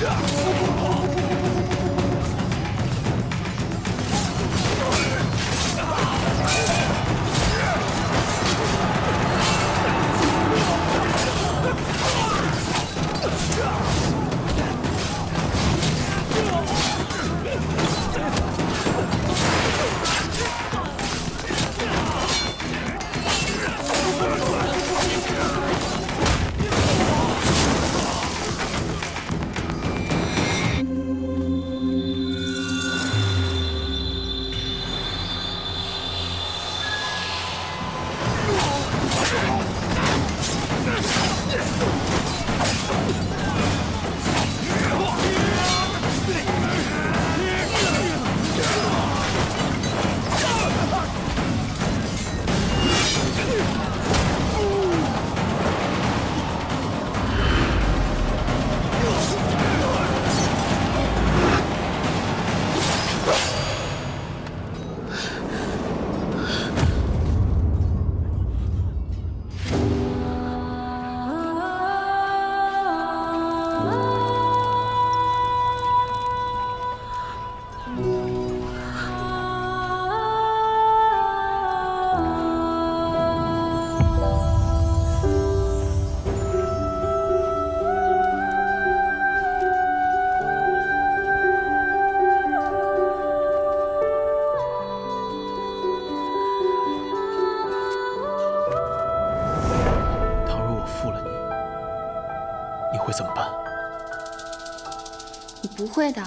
倘会怎么办？你不会的。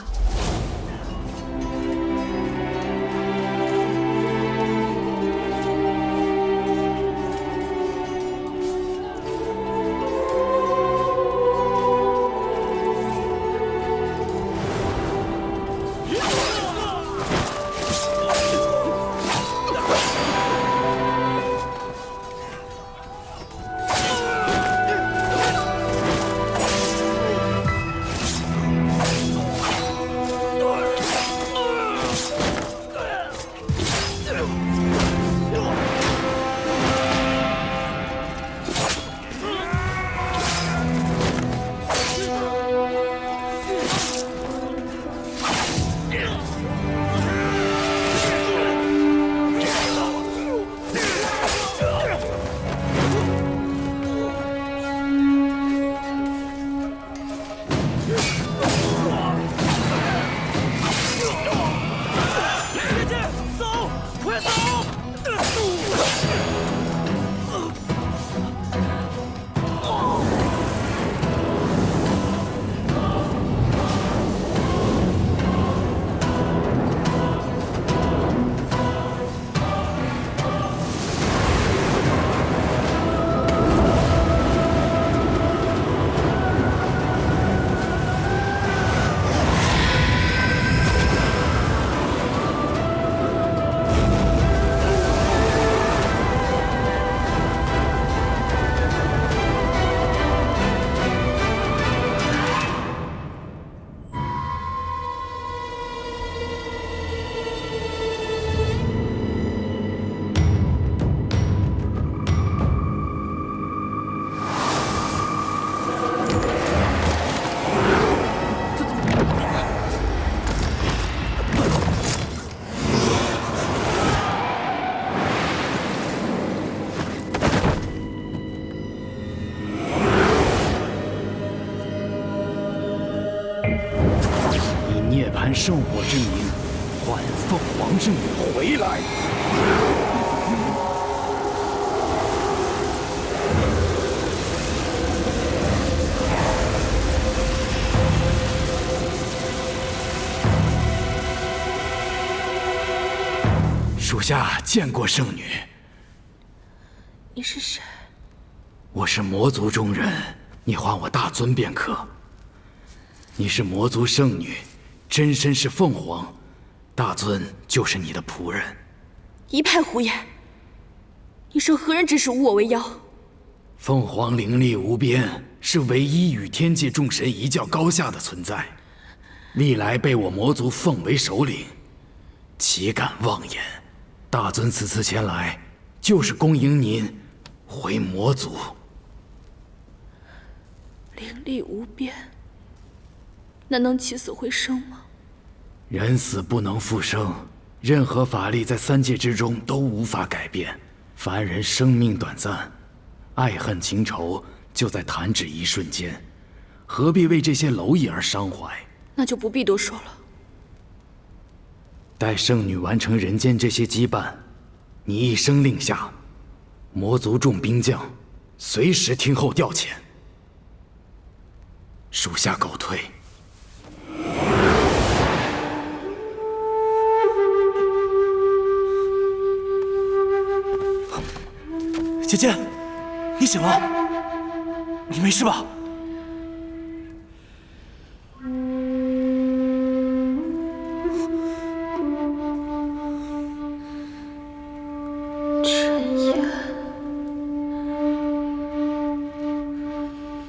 圣火之名，唤凤凰圣女回来。属下见过圣女，你是谁？我是魔族中人，你唤我大尊便可。你是魔族圣女，真身是凤凰，大尊就是你的仆人。一派胡言！你受何人指使无我为妖？凤凰灵力无边，是唯一与天界众神一较高下的存在，历来被我魔族奉为首领，岂敢妄言？大尊此次前来，就是恭迎您回魔族。灵力无边，那能起死回生吗？人死不能复生，任何法力在三界之中都无法改变。凡人生命短暂，爱恨情仇就在弹指一瞬间，何必为这些蝼蚁而伤怀？那就不必多说了。待圣女完成人间这些羁绊，你一声令下，魔族众兵将随时听候调遣。属下告退。姐姐，你醒了，你没事吧？